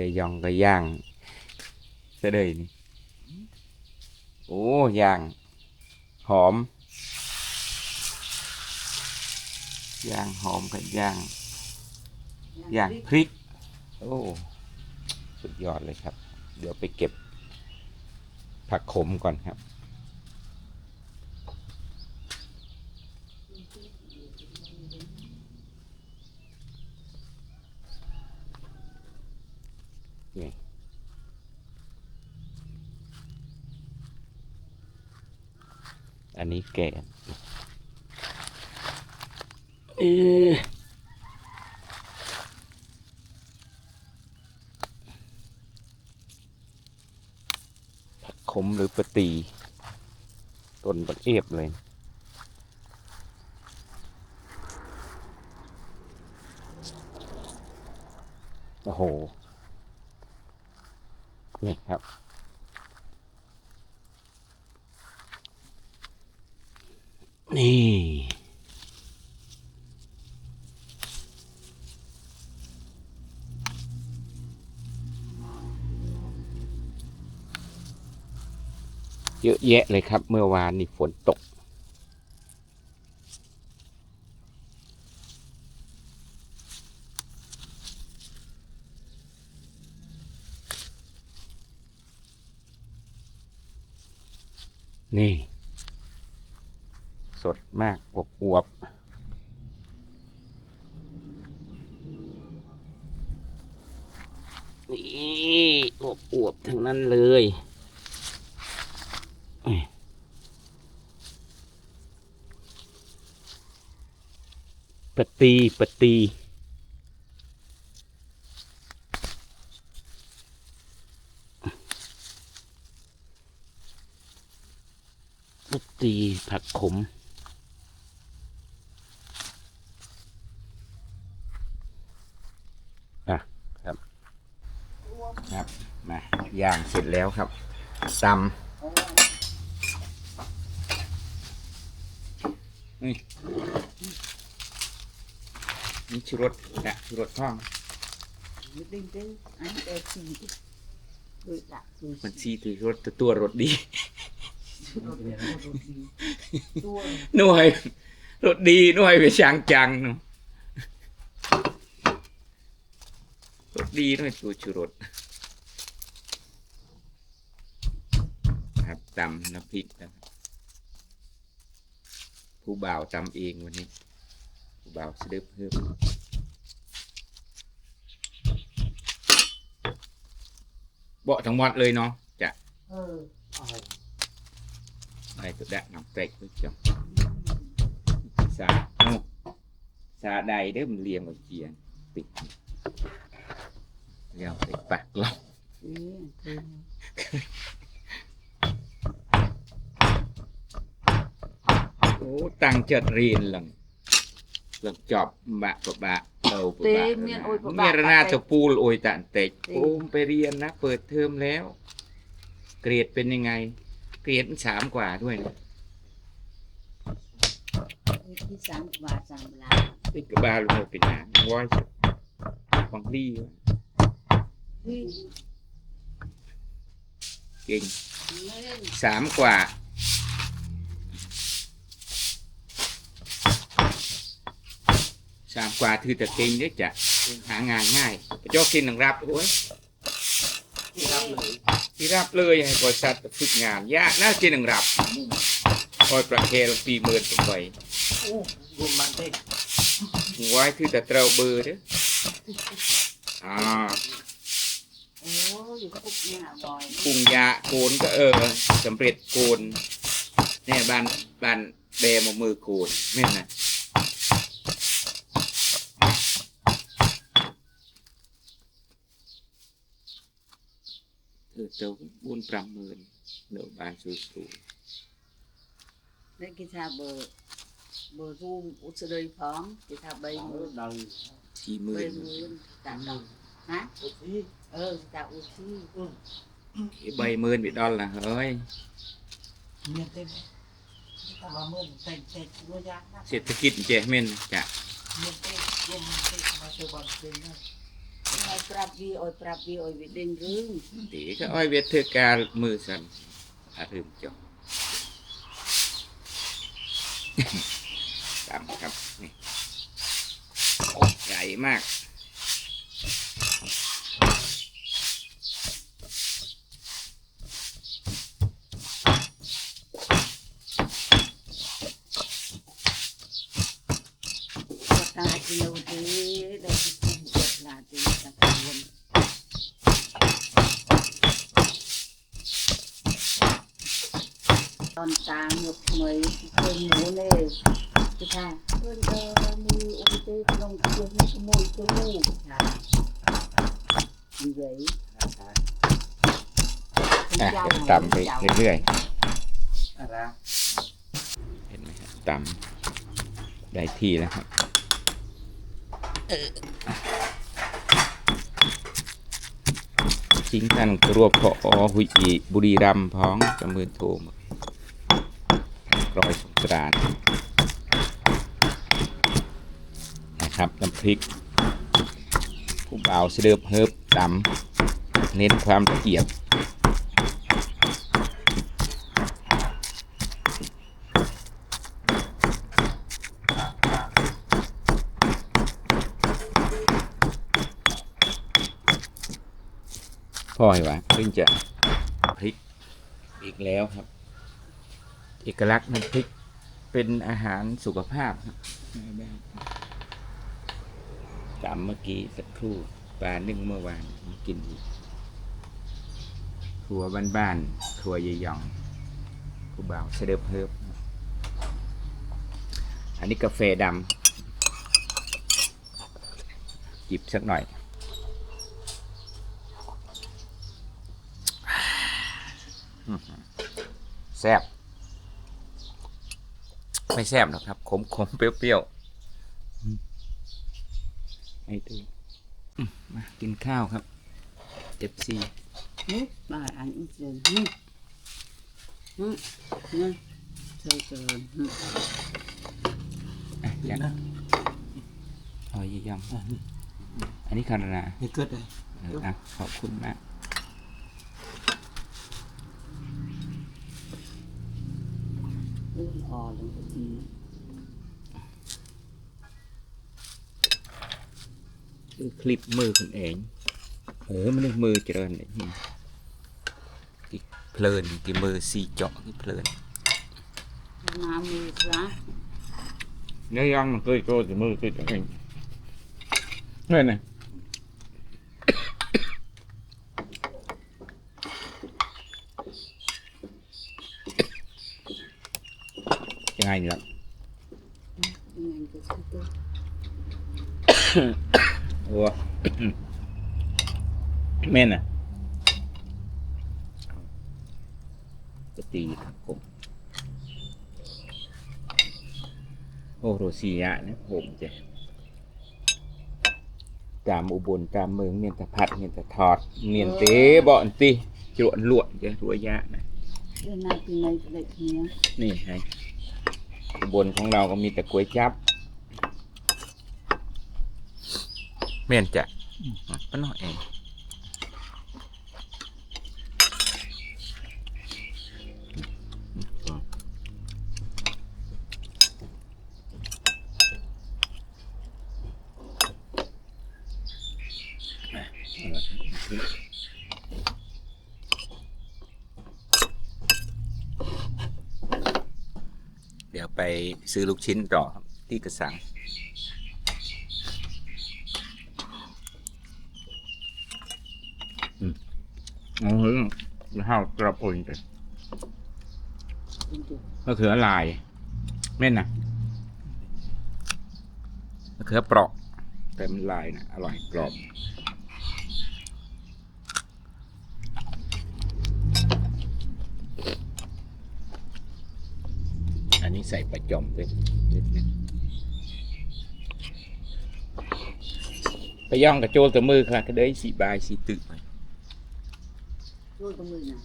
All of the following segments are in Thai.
ก่ยองก็ย่างเสดยนี่โอ้ย่าง หอมย่างหอมกับย่างย่างพริก โอ้สุดยอดเลยครับ เดี๋ยวไปเก็บผักขมก่อนครับ นี่ อันนี้แกนเออผักขมหรือปะตีต้นบักเอฟเลยโอ้โหนี่ครับ นี่ เยอะแยะเลยครับ เมื่อวานนี่ฝนตก นี่ สดมากอวบอวบนี่อวบอวบทั้งนั้นเลยนี่ปะตีปตีปะตีผักขม อะครับ ครับ มา ย่างเสร็จแล้วครับตำนี่นี่ชูรสนะชูรสท่อง đinh chứ anh để xì chứ đôi lạc đôi มัน xì ซีถือรสแต่ตัวรสดี đôi xì tua หน่วยรสดีหน่วยไปช่างจังเนาะรสดีหน่วยตัวชูรสครับ ตำน้ำพริกนะครับผู้บ่าวตำเองวันนี้ ผู้บ่าวเสด็จเพิ่มเบาะทั้งหมดเลยเนาะจะ ờ อะไรตัวแดะน้ำเตะด้วยจังสาโอ้สาใดเด้อมันเรียงกับเจียนติดเรียงติดปากเรา thế thế โอ้งจัดเรียนหลังหลังจอบบะปะบะเออปะบะเต้เมียนโอยปะบะเมียรนาปะเต้จะปูลโอยตันเตกเต้โอ้มไปเรียนนะเปิดเทอมแล้ว เกรดเป็นยังไง เกรดสามกว่าด้วยนะ cái sáng và sáng là ติกบบาลูกเป็นหาวอยของดีวะเก่งสามกว่า สามกว่าถือแต่เก่งเนี่ยจะหางานง่ายเจ้ากินหนังรับโอ้ยที่รับเลยที่รับเลยให้บริษัทฝึกงานยากน่ากินหนังรับคอยประเคนปีหมื่นไป ô gồm bàn tay ไว้ถือแต่เตราเบอร์เด้ออ่า ô dù có ục nhà rồi ปรุงยาโกนก็เออสำเร็จโกนเนี่ยบ้านบ้านแบมามือโกนแม่นนะ เออเจ้าบุญประเมินเดี๋ยวบ้านสูสู đây cái thà bờ bờ rum út sơ đây phóng cái thà bay mưa สี่หมื่ bay น mưa tạ đồng hả ờ tạ út chi ใบหมื่นไปดอลละเฮ้ยเมียนเต็มถ้าว่าเมื่อเต็มเต็มเมื่อย ឲ្យប្រាប់វាឲ្យប្រាប់វាឲ្យវាដេញរឿង ตีก็อ้อยเวทเธอการมือสั่นอารึมจบ ตามครับนี่โอ้ใหญ่มาก គាត់តាជានៅទេដល់ពីគុំគាត់ឡាទេតាខ្លួន อนตามหยกเหมยเป็นหนูเลยพี่ค่ะเพื่อนเออมีอุปเจลงเตีมีขโมยตัวลูกค่ะเหยอะเดี๋ยวำไปเรื่อยๆเห็นไหมฮะตำได้ที่แล้วครับทิ้งท่านกรวบพออหุยบุรีรัมพ้องจมือโทม รอยสงกรานนะครับน้ำพริกผู้บ่าวเสดเฮิบตำเน้นความละเอียดพ่อเห็นว่าเพิ่งจะพริกอีกแล้วครับ เอกลักษณ์น้ำพริกเป็นอาหารสุขภาพครับจำเมื่อกี้สักครู่ปลานึ่งเมื่อวานกินอีกครัวบ้านๆครัวยายหยองผู้บ่าวเสด็จเพิ่มอันนี้กาแฟดำจิบสักหน่อยแซ่บ ไม่แซ่บหรอกครับ ขมขมเปรี้ยวๆให้ดูมากินข้าวครับเจ็บซีนี่มาอันอีกเลยนี่นี่เธอเจออย่างนะหอยยังอันนี้คารานาดเกิดเลยขอบคุณมาก អូល្អឡើងទៅទី คือคลิปมือคุณเอง เออมันได้มือเจริญเลยนี่กี่เพลินกี่มือซีเจาะกี่เพลิน ណាមួយខ្លះ nếu ăn mà cười cô thì mưa cười cho anh ง่ายนี่ละโอ้แม่น่ะก็ตีผมโอ้โรซียะเนี่ยผมจะตามอุบลตามเมืองเนียนตะพัดเนียนตะทอดเนียนเตะบ่อนตีจรวนลวดเจ๊รัวยะนะนหน้าเนี่ยนี่ไง อุบลของเราก็มีแต่ก๋วยจับเมียนจะปะน้อยเองเดี๋ยวไป ซื้อลูกชิ้นต่อที่กระสังโอ้โหข้าวกระปุกเลยก็คือลายเม่นนะมะเขือเปราะเต็มลายนะอร่อยกรอบ นนี้ใส่ประจอมด้วยไปย่องกับโจลตัวมือค่ะก็ได้สีบายสีตึกไปโจลตัวมือนะ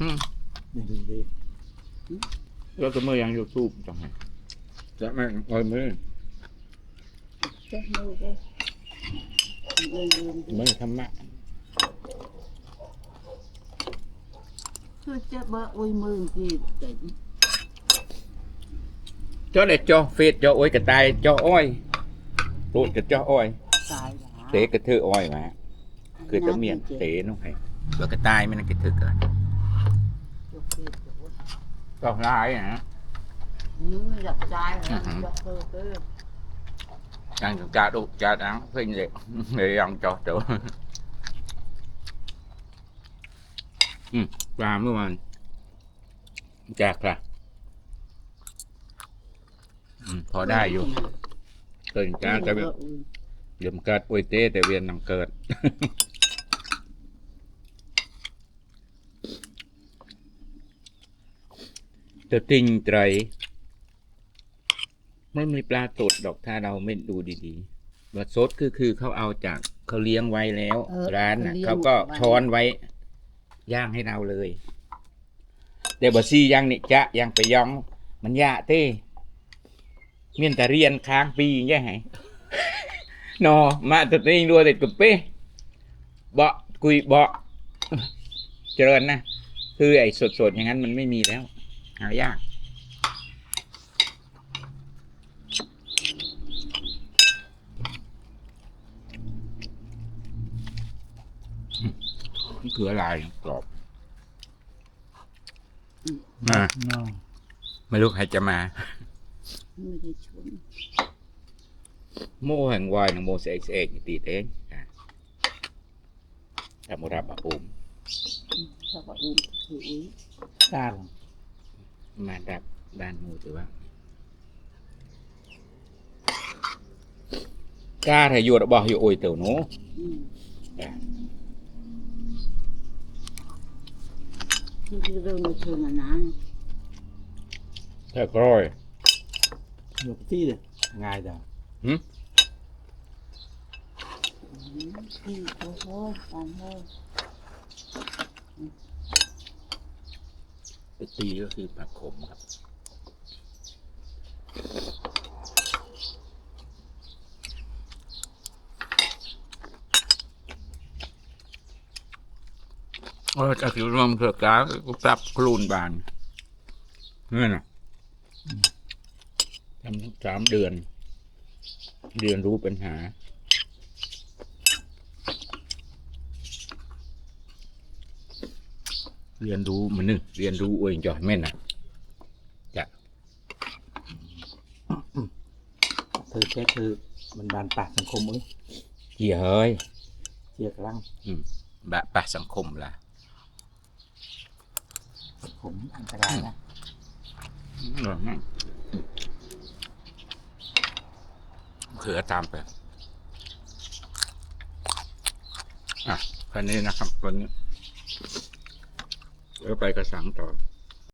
อืมดีดีโจลตัมืยังยูทูบจังไงจะแม่งเอ้ยมือเมือธรรมะคือจะบ่อวยมือกี่ เด็กเจ้าได้เจ้าเฟสเจ้าอ้อยกระต่ายเจ้าอ้อยโปรดกับเจ้าอ้อยตายหลาเตะกระเทืออ้อยมาคือจะเมียนเตะน้องไห้เบือกระต่ายไม่นั่นกระเทือเกินยกเฟซยกว่าก็ร้ายนะมือหยับใจนะอือหือ ยกเฟซเด้อยังจะดุจะดังเพิ่งเลยเลย ยังจอเดี๋ยวอืมปลาเมื่อวานแจกละอืมพอได้อยู่ เกินจ้าแต่เดี๋ยวมันเกิดป่วยเต้แต่เวียนนำเกิด จะติงไตรไม่มีปลาสดดอกถ้าเราไม่ดูดีๆว่าสดคือคือเขาเอาจากเขาเลี้ยงไว้แล้ว เออร้านน่ะเขาเลี้ยงเขาก็ไว้ ช้อนไว้ ย่างให้เราเลย เดี๋ยวบซี่ย่างนี่จะย่างไปย่อง มันยะเต้ เมียนแต่เรียนค้างปีแย่ไงนอมาตัวเองรัวเด็ดกับเป้เบาะกุยเบาะเจริญนะ คือไอ้สดๆ อย่างนั้นมันไม่มีแล้ว หายากเผือลายกรอบมาไม่รู้ใครจะมา ไม่ได้ชนโม่แห่งวาย ng โมเสกเอกติดเองอะถ้าโมรับอะอุมถ้าว่าอุ้มคืออุ้ยด้านมาดับด้านมูถือว่ากล้าถ้าอยู่ระบอกอยู่โอยเตียวหนูอืมอะที่เรื่ องมาชนนะถ้ากร้อยอยู่ที่เลยง่ายจังที่โอ้โหตามโหไปตีก็คือผักขมครับโอ้จากที่รวมเถือกาก็ปรับครูนบานนี่นะทำสามเดือน เรียนรู้ปัญหา เรียนรู้มันนึงเรียนรู้เองจอยแม่นนะจะเธอแค่คือมันบานปากสังคมเอ้ยเกี่ยเฮ้ยเจียกลังบะปะสังคมล่ะผมอันตรายนะ เขือตามไป อะคันนี้นะครับวันนี้เดี๋ยวไปกระสังต่อ